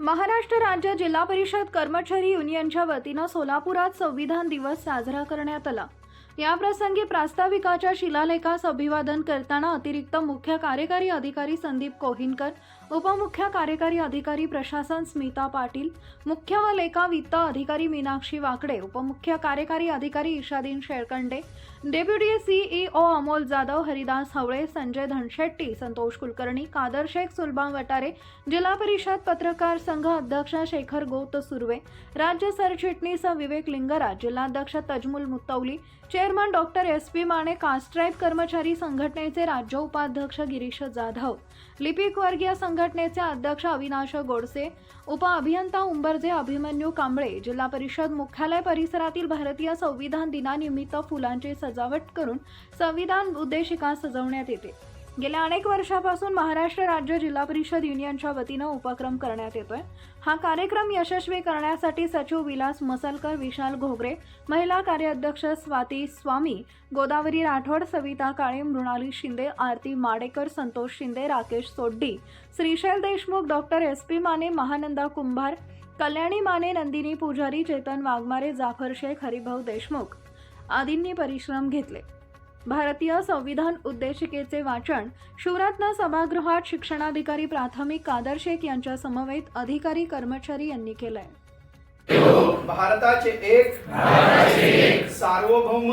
महाराष्ट्र राज्य जिल्हा परिषद कर्मचारी युनियनच्या वतीनं सोलापुरात संविधान दिवस साजरा करण्यात आला. याप्रसंगी प्रास्ताविकाच्या शिलालेखास अभिवादन करताना अतिरिक्त मुख्य कार्यकारी अधिकारी संदीप कोहिनकर उपमुख्य कार्यकारी अधिकारी प्रशासन स्मिता पाटील मुख्य व लेखा वित्त अधिकारी मीनाक्षी वाकडे उपमुख्य कार्यकारी अधिकारी ईशादीन शेळकंडे डेप्युटी सीईओ अमोल जाधव हरिदास हवळे संजय धनशेट्टी संतोष कुलकर्णी कादर शेख सुलभा वटारे जिल्हा परिषद पत्रकार संघ अध्यक्ष शेखर गोत सुर्वे राज्य सरचिटणीस विवेक लिंगराज जिल्हाध्यक्ष Tajmul Muttauli chairman doctor S P Mane Castribe कर्मचारी संघटनेचे राज्य उपाध्यक्ष गिरीश जाधव लिपिक वर्गीय संघटनेचे अध्यक्ष अविनाश गोडसे उपअभियंता उंबरजे अभिमन्यू कांबळे जिल्हा परिषद मुख्यालय परिसरातील भारतीय संविधान दिनानिमित्त फुलांची सजावट करून संविधान उद्देशिका सजवण्यात येते. गेल्या अनेक वर्षापासून महाराष्ट्र राज्य जिल्हा परिषद युनियनच्या वतीनं उपक्रम करण्यात येतोय. हा कार्यक्रम यशस्वी करण्यासाठी सचिव विलास मसलकर विशाल घोगरे महिला कार्याध्यक्ष Swati Swami Godavari Rathod Savita Kale Mrunali Shinde Aarti Madekar Santosh Shinde Rakesh Soddi Shrishail Deshmukh doctor S P Mane Mahananda Kumbhar Kalyani Mane Nandini Pujari Chetan Waghmare Jafar Shaikh Haribhau Deshmukh आदींनी परिश्रम घेतले. भारतीय संविधान उद्देशिकेचे वाचन शिवरत्न सभागृहात शिक्षणाधिकारी प्राथमिक कादर शेख यांच्या समवेत अधिकारी कर्मचारी यांनी केलंय. भारताचे एक सार्वभौम.